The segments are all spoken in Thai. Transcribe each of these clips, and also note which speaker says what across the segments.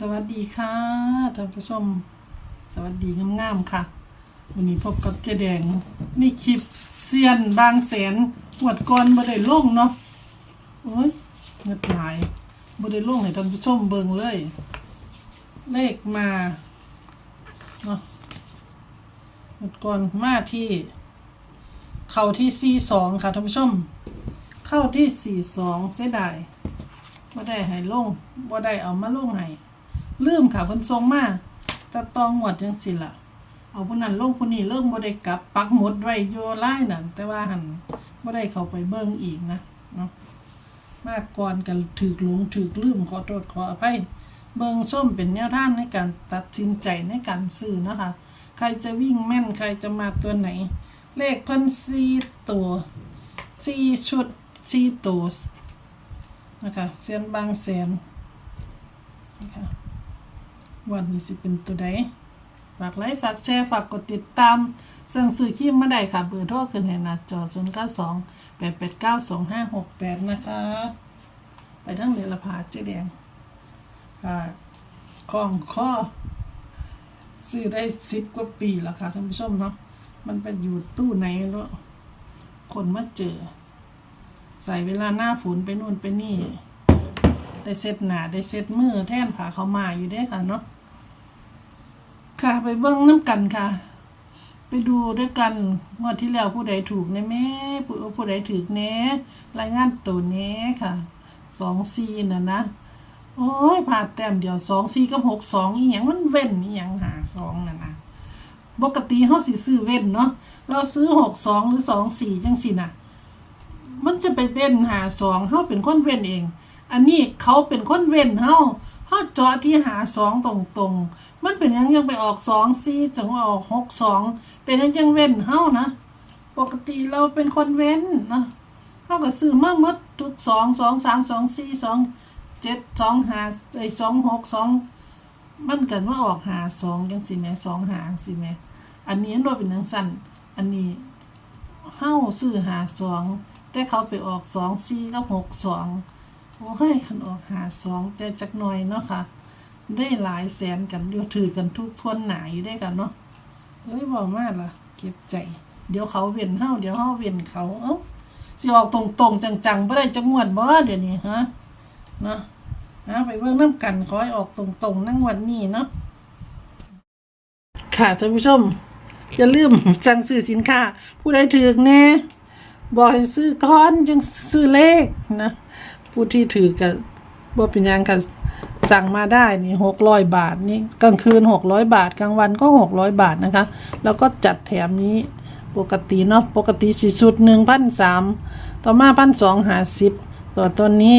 Speaker 1: สวัสดีค่ะท่านผู้ชม สวัสดีงามๆค่ะ วันนี้พบกับเจ๊แดงในคลิปเซียนบางแสนหวดก่อนบ่ได้ลงเนาะโอ้ยเงดหลายบ่ได้ลงให้ท่านผู้ชมเบิ่งเลย เลขมาเนาะหวดก่อนมาที่ เข้าที่42ค่ะท่านผู้ชม เข้าที่42เสียดายบ่ได้ให้ลงบ่ได้เอามาลงให้ ลืมค่ะเพิ่นส่งมาแตะตองหวดจังสิล่ะ เอาผู้นั้นลงผู้นี้เริ่มบ่ได้กลับ ปักหมดไว้อยู่ไล่นั่นแต่ว่าหันบ่ได้เข้าไปเบิ่งอีกนะเนาะมาก่อนกันถูกหลงถูกลืมขอโทษขออภัยเบิ่งส้มเป็นแนวทางในการตัดสินใจในการซื้อนะคะ ใครจะวิ่งแม่นใครจะมาตัวไหน เลขเพิ่น4ตัว4ชุด4ตัวนะคะเสียนบางแสนนะคะ วันนี้สิเป็นตัวใดฝากไลค์ฝากแชร์ฝากกดติดตามสั่งซื้อครีมมาได้ค่ะเบอร์โทรขึ้นให้หน้าจอ0 9 2 8 8 9 2 5 6 8 นะคะ ไปทั้งเรือละพาเจ๊แดงค่ะคล้องข้อซื้อได้สิบกว่าปีแล้วค่ะท่านผู้ชมเนาะมันไปอยู่ตู้ไหนไม่รู้คนมาเจอ ใส่เวลาหน้าฝนไปนู่นไปนี่ ได้เซ็ตหนาได้เซ็ตมือแท่นผาเขามาอยู่ได้ค่ะเนาะ ค่ะ ไปเบิ้งน้ำกันค่ะ ไปดูด้วยกันงวดที่แล้วผู้ใดถูกในแม่ผู้ผู้ใดถูกแน่รายงานตัวแน่ค่ะสองซีน่ะนะโอ้ยผ่าแต้มเดียวสองซีกับหกสองอีหยังมันเว้นอีหยังหาสองน่ะนะปกติเขาสิซื้อเว้นเนาะเราซื้อหกสองหรือสองสี่จังสิน่ะ มันจะไปเว้นหาสองเฮาเป็นคนเว้นเอง อันนี้เขาเป็นคนเว้นเฮา เฮาเจาะที่หาสองตรงๆ มันเป็นยังยังไปออกสองสี่จังออกหกสองเป็นยังยังเว้นเฮานะปกติเราเป็นคนเว้นนะเฮาก็ซื้อมาหมดทุกสองสองสามสองสี่สองเจ็ดสองหาไอสองหกสองมันเกิดว่าออกหาสองจังสิแม่สองหาจังสิแม่อันนี้รวเป็นจังสั้นอันนี้เฮ้าซื้อหาสองแต่เขาไปออกสองสี่กับหกสอง โอ้ยคันออกหาสองแต่จักหน่อยเนาะค่ะ ได้หลายแสนกันอยู่ถือกันทุกทวนหนาอยู่ได้กันเนาะเฮ้ยบอกมากล่ะ เก็บใจ เดี๋ยวเขาเวียนเฮ้าเดี๋ยวเฮ้าเวียนเขาเอ้าสิออกตรงๆ จังๆไม่ได้จังหวัดบ่เดี๋ยวนี้ฮะเนาะนะไปเบิ่งน้ำกันขอให้ออกตรงๆ นั่งวันนี้เนาะค่ะท่านผู้ชม อย่าลืมสั่งซื้อสินค้า ผู้ใดถือแน่บอกให้ซื้อก้อนยังซื้อเลขนะ ผู้ที่ถือกับบ่เป็นยังค่ะสั่งมาได้นี่หกร้อยบาทนี่กลางคืนหกร้อยบาท กลางวันก็หกร้อยบาทนะคะ แล้วก็จัดแถมนี้ปกติเนาะปกติสี่ชุดหนึ่งพันสามต่อมาพันสองหาสิบต่อตัวนี้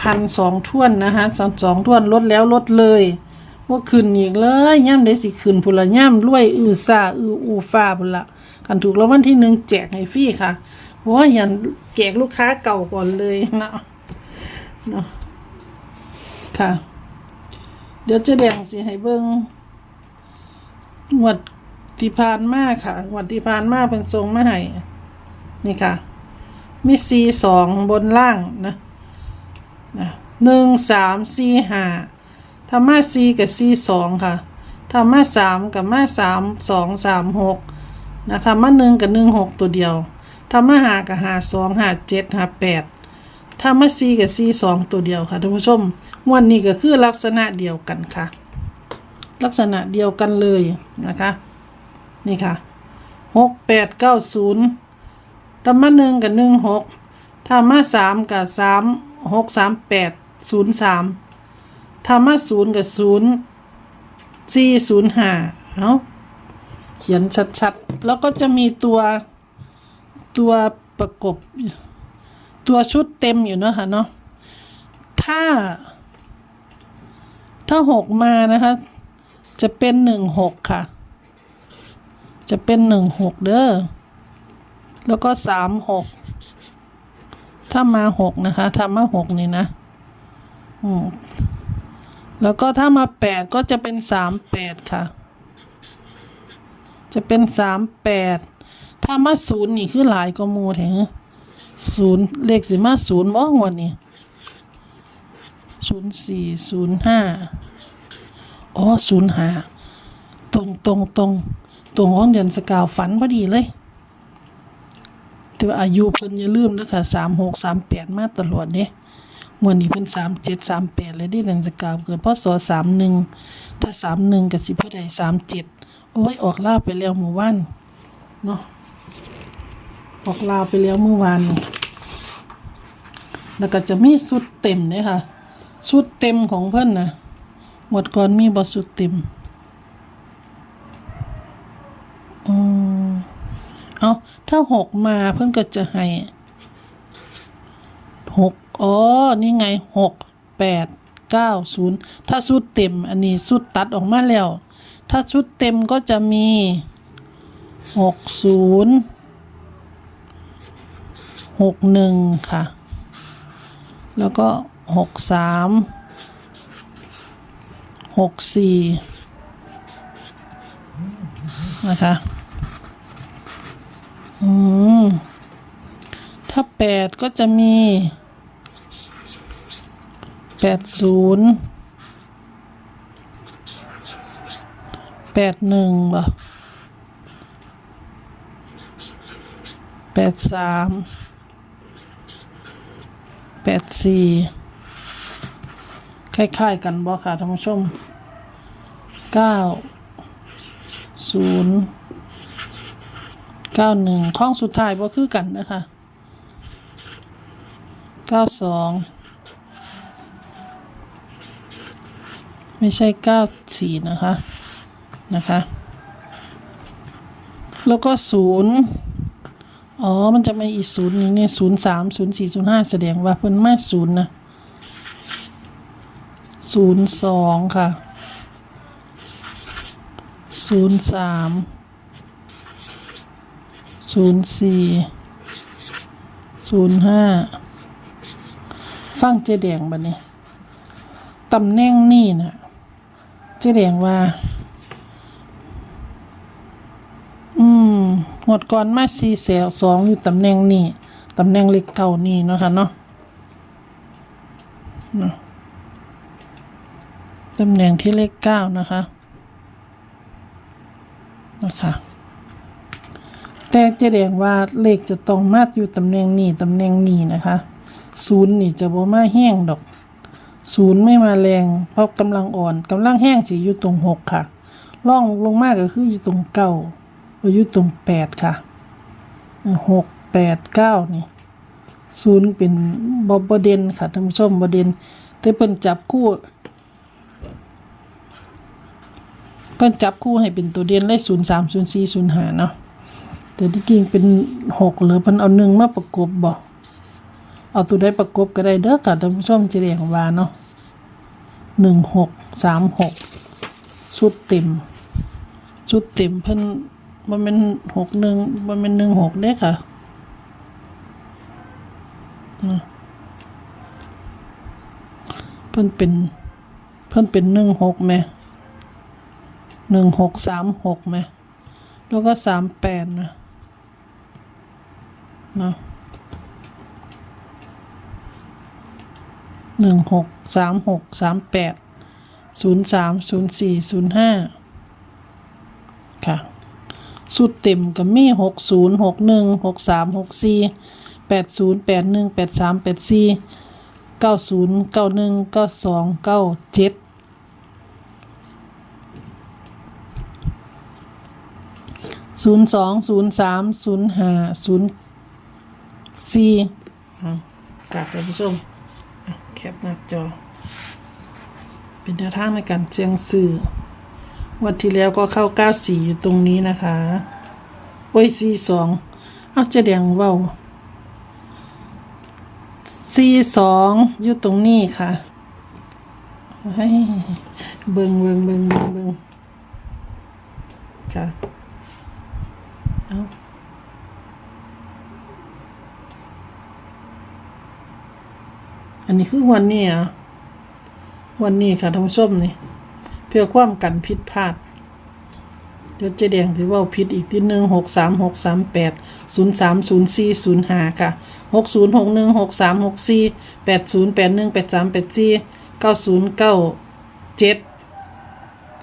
Speaker 1: พันสองท่วนนะคะสองสองท่วนลดแล้วลดเลยว่าขึ้นอีกเลยย่ำได้สิขึ้นพุละย่ำรวยอือซาอืออูฟ้าพุละกันถูกแล้ววันที่หนึ่งแจกให้ฟรีค่ะ เพราะว่าอย่างแจกลูกค้าเก่าก่อนเลยเนาะเนาะค่ะ เดี๋ยวจะแดงสิให้เบิ้งงวดที่ผ่านมาค่ะงวดที่ผ่านมาเป็นทรงมาให้นี่ค่ะ มีซีสองบนล่างนะนะหนึ่งสามสี่ห้าธรรมะสี่กับสี่สองค่ะธรรมะสามกับมาสามสองสามหกนะธรรมะหนึ่งกับหนึ่งหกตัวเดียว ธรรมะหากับหาสองหาเจ็ดหาแปดธรรมะสี่กับสี่สองตัวเดียวค่ะท่านผู้ชมงวันนี้ก็คือลักษณะเดียวกันค่ะ ลักษณะเดียวกันเลยนะคะ นี่ค่ะหกแปดเก้าศูนย์ธรรมะหนึ่งกับหนึ่งหกธรรมะสามกับสามหกสามแปดศูนย์สามธรรมะศูนย์กับศูนย์สี่ศูนย์ห้าเอาเขียนชัดๆ แล้วก็จะมีตัว ตัวประกบ ตัวชุดเต็มอยู่เนอะค่ะเนาะถ้า ถ้าหกมานะคะ จะเป็นหนึ่งหกค่ะ จะเป็นหนึ่งหกเด้อแล้วก็สามหกถ้ามาหกนะคะถ้ามาหกนี่นะอืมแล้วก็ถ้ามาแปดก็จะเป็นสามแปดค่ะ จะเป็นสามแปด ถ้ามาศูนย์นี่คือหลายก็มูแถงศูนย์เลขสิมาศูนย์มองวันนี้ศูนย์สี่ศูนย์ห้าอ๋อศูนย์ห้าตรงตรงตรงตรงของเดือนสกาวฝันพอดีเลย แต่ว่าอายุเพิ่นอย่าลืมนะคะสามหกสามแปดมาตลอดเนี่ยมื่อนี้เพิ่นสามเจ็ดสามแปดเลยได้เดือนสกาวเกิดพศสามหนึ่งถ้าสามหนึ่งกับสิบเท่าใดสามเจ็ดโอ้ยออกล่าไปแล้วหมู่บ้านเนาะ ออกลาไปแล้วเมื่อวาน แล้วก็จะมีสุดเต็มเนี่ยค่ะสุดเต็มของเพิ่อนนะหมดก่อนมีบสุดเต็มอืมเอาถ้าหกมาเพิ่อนก็จะให้หกอ๋อ นี่ไงหกแปดเก้าศูนย์ถ้าสุดเต็ม อันนี้สุดตัดออกมาแล้ว ถ้าชุดเต็มก็จะมีหกศูนย์ หกหนึ่งค่ะ แล้วก็หกสามหกสี่นะคะ อืม ถ้าแปดก็จะมีแปดศูนย์แปดหนึ่งบ่แปดสาม แปดสี่คล้ายๆกันบ่ค่ะท่านผู้ชมเก้าศูนย์เก้าหนึ่งข้องสุดท้ายบ่คือกันนะคะเก้าสองไม่ใช่เก้าสี่นะคะนะคะ แล้วก็ศูนย์ อ๋อ มันจะม่อีกศูนย์นึงนี่ศูนย์สามศูนย์สี่ศูนย์ห้าแสดงว่าเพิ่นม่ศูนย์นะศูนย์สองค่ะศูนย์สามศูนย์สี่ศูนย์ห้าฟังเจแดงบัดนี้ตำแหน่งนี่นะเจแดงว่า อืม หมดก่อนมาสี่แสวสองอยู่ตำแหน่งนี้ตำแหน่งเลขเก่านี่เนาะค่ะเนาะตำแหน่งที่เลขเก้านะคะนะคะแต่เจแดงว่าเลขจะต้องมาอยู่ตำแหน่งนี้ตำแหน่งนี้นะคะศูนย์นี่จะบ่มาแห้งดอกศูนย์ไม่มาแรงเพราะกำลังอ่อนกำลังแห้งสิอยู่ตรงหกค่ะล่องลงมากก็คืออยู่ตรงเก้า ออยู่ตรงแปดค่ะหกแปดเก้านี่ศูนย์เป็นบอบเด่นค่ะท่านผู้ชมบเด่นแต่เพิ่นจับคู่เพิ่นจับคู่ให้เป็นตัวเด่นเลยศูนย์สามศูนย์สี่ศูนย์ห้าเนาะแต่ที่จริงเป็นหกหรือเพิ่นเอาหนึ่งมาประกบบ่เอาตัวได้ประกบก็ได้เด้อค่ะท่านผู้ชมจะเรียกว่าเนาะหนึ่งหกสามหกชุดเต็มชุดเต็มเพิ่น มันเป็นหกหนึ่งมันเป็นหนึ่งหกเด้ค่ะเพิ่นเป็น เพิ่นเป็นหนึ่งหกไหมหนึ่งหกสามหกไหมแล้วก็สามแปดนะนะหนึ่งหกสามหกสามแปดศูนย์สามศูนย์สี่ศูนย์ห้าค่ะ สุดเต็มกับมีหกศูนย์หกหนึ่งหกสามหกสี่แปดศูนย์แปดหนึ่งแปดสามแปดสี่เก้าศูนย์เก้าหนึ่งเก้าสองเก้าเจ็ดศูนย์สองศูนย์สามศูนย์ห้าศูนย์สี่อะกราบท่านผู้ชมแคปหน้าจอ เป็นแนวทางในการเจียงสื่อ วันที่แล้วก็เข้า94อยู่ตรงนี้นะคะโอ้ย42เอาจะแดงเว้า42อยู่ตรงนี้ค่ะให้เบิงเบิงเบิงเบิงเบิงค่ะเอาอันนี้คือวันนี้อะวันนี้ค่ะท่านผู้ชมนี่ พื่อความกันผิดพลาดเดี๋ยวเจแดงสิเว่าผิดอีกที่หนึ่งหกสามหกสามแปดศูนย์สามศูนย์สี่ศูนย์ห้าค่ะหกศูนย์หกหนึ่งหกสามหกสี่แปดศูนย์แปดหนึ่งแปดสามแปดสี่เก้าศูนย์เก้าเจ็ด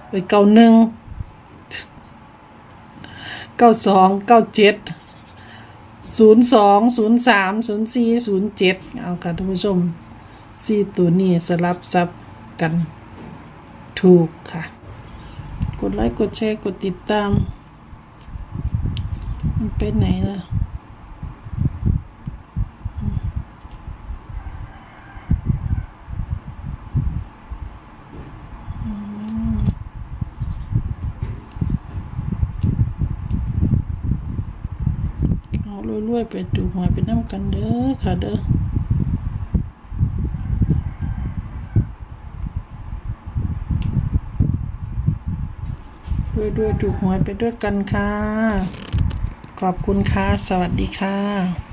Speaker 1: ไปเก้าหนึ่งเก้าสองเก้าเจ็ดศูนย์สองศูนย์สามศูนย์สี่ศูนย์เจ็ดเอาค่ะท่านผู้ชมสี่ตัวนี้สลับซับกัน ถูกค่ะ กดไลค์กดแชร์กดติดตาม มันไปไหนล่ะเอารวยๆไปดูหวยไปน้ำกันเด้อค่ะเด้อ ด้วยๆถูกหวยไปด้วยกันค่ะ ขอบคุณค่ะ สวัสดีค่ะ